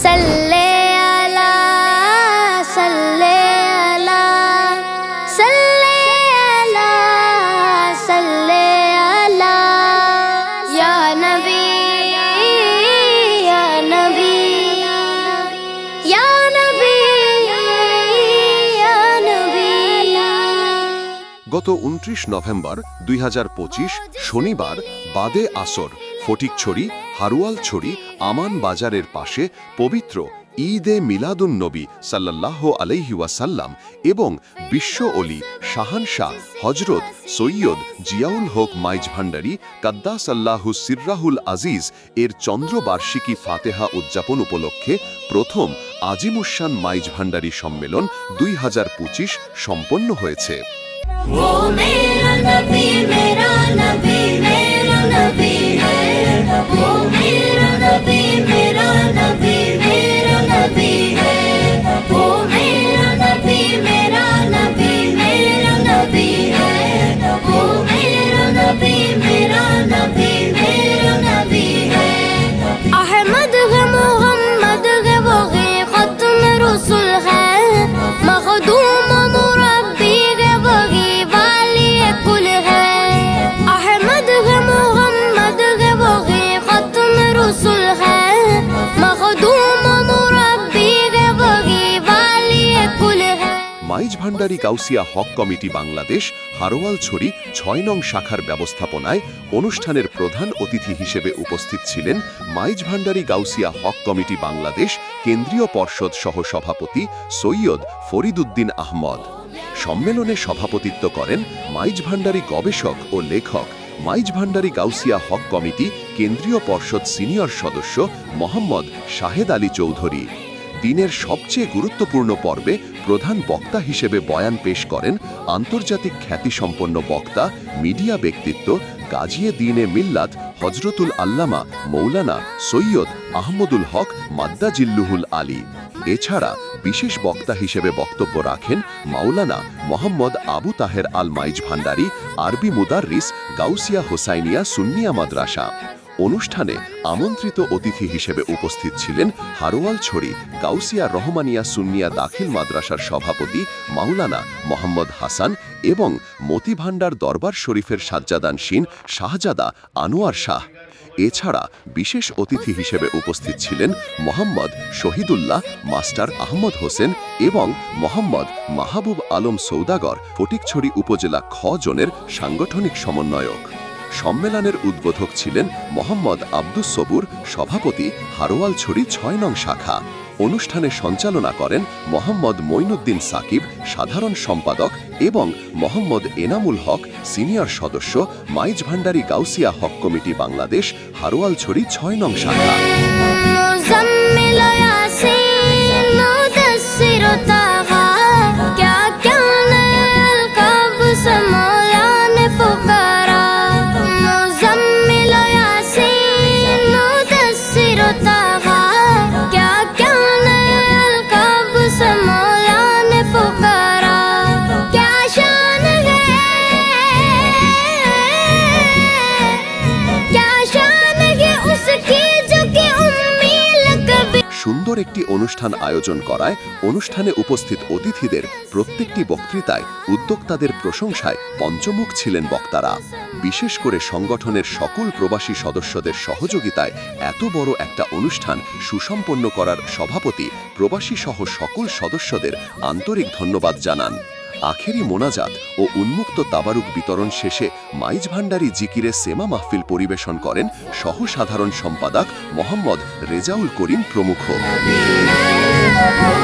সাল্লে সাল্লে গত 29 নভেম্বর দুই হাজার পঁচিশ শনিবার বাদে আসর। ফটিকছড়ি হারুয়ালছড়ি আমান বাজারের পাশে পবিত্র ঈদে মিলাদুন নবী সাল্লাহ আলাইহি ওয়াসাল্লাম এবং বিশ্ব অলি শাহানশাহ হজরত সৈয়দ জিয়াউল হক মাইজ ভান্ডারী কাদ্দাস আল্লাহু সিররাহুল আজিজ এর চন্দ্রবার্ষিকী ফাতেহা উদযাপন উপলক্ষে প্রথম আজিমুসান মাইজ ভান্ডারী সম্মেলন দুই সম্পন্ন হয়েছে वो मेरा नबी मेरा नबी मेरा नबी ভান্ডারী গাউসিয়া হক কমিটি বাংলাদেশ হারোয়ালছড়ি ছয় নং শাখার ব্যবস্থাপনায় অনুষ্ঠানের প্রধান অতিথি হিসেবে উপস্থিত ছিলেন মাইজ ভান্ডারী গাউসিয়া হক কমিটি বাংলাদেশ, কেন্দ্রীয় পর্ষদ সহ সভাপতি সৈয়দ ফরিদুদ্দিন আহমদ। সম্মেলনে সভাপতিত্ব করেন মাইজ ভান্ডারী গবেষক ও লেখক, মাইজ ভান্ডারী গাউসিয়া হক কমিটি কেন্দ্রীয় পর্ষদ সিনিয়র সদস্য মোহাম্মদ শাহেদ আলী চৌধুরী। দিনের সবচেয়ে গুরুত্বপূর্ণ পর্বে প্রধান বক্তা হিসেবে বয়ান পেশ করেন আন্তর্জাতিক খ্যাতিসম্পন্ন বক্তা, মিডিয়া ব্যক্তিত্ব গাজিয়ে দিনে মিল্লাত, হজরতুল আল্লামা মৌলানা সৈয়দ আহমদুল হক মাদ্দাজিল্লুহুল আলী। এছাড়া বিশেষ বক্তা হিসেবে বক্তব্য রাখেন মাওলানা মোহাম্মদ আবু তাহের আল মাইজ ভান্ডারী, আরবি মুদাররিস, গাউসিয়া হোসাইনিয়া সুন্নিয়া মাদ্রাসা। অনুষ্ঠানে আমন্ত্রিত অতিথি হিসেবে উপস্থিত ছিলেন হারোয়াল ছড়ি, গাউসিয়া রহমানিয়া সুন্নিয়া দাখিল মাদ্রাসার সভাপতি মাওলানা মোহাম্মদ হাসান এবং মতিভান্ডার দরবার শরীফের সাজ্জাদানসীন শাহজাদা আনোয়ার শাহ। এছাড়া বিশেষ অতিথি হিসেবে উপস্থিত ছিলেন মোহাম্মদ শহীদুল্লাহ, মাস্টার আহমদ হোসেন এবং মোহাম্মদ মাহবুব আলম সৌদাগর, ফটিকছড়ি উপজেলা খ জোনের সাংগঠনিক সমন্বয়ক। সম্মেলনের উদ্বোধক ছিলেন মোহাম্মদ আব্দুস সবুর, সভাপতি হারোয়ালছড়ি ছয় নং শাখা। অনুষ্ঠানে সঞ্চালনা করেন মোহাম্মদ মঈনুদ্দিন সাকিব, সাধারণ সম্পাদক এবং মোহাম্মদ এনামুল হক, সিনিয়র সদস্য, মাইজ ভান্ডারী গাউসিয়া হক কমিটি বাংলাদেশ হারোয়ালছড়ি ছয় নং শাখা। সুন্দর একটি অনুষ্ঠান আয়োজন করায় অনুষ্ঠানে উপস্থিত অতিথিদের প্রত্যেকটি বক্তৃতায় উদ্যোক্তাদের প্রশংসায় পঞ্চমুখ ছিলেন বক্তারা। বিশেষ করে সংগঠনের সকল প্রবাসী সদস্যদের সহযোগিতায় এত বড় একটা অনুষ্ঠান সুসম্পন্ন করার সভাপতি প্রবাসী সহ সকল সদস্যদের আন্তরিক ধন্যবাদ জানান। আখেরি মোনাজাত ও উন্মুক্ত তাবারুক বিতরণ শেষে মাইজ ভান্ডারী জিকিরে সেমা মাহফিল পরিবেশন করেন সহসাধারণ সম্পাদক মোহাম্মদ রেজাউল করিম প্রমুখ।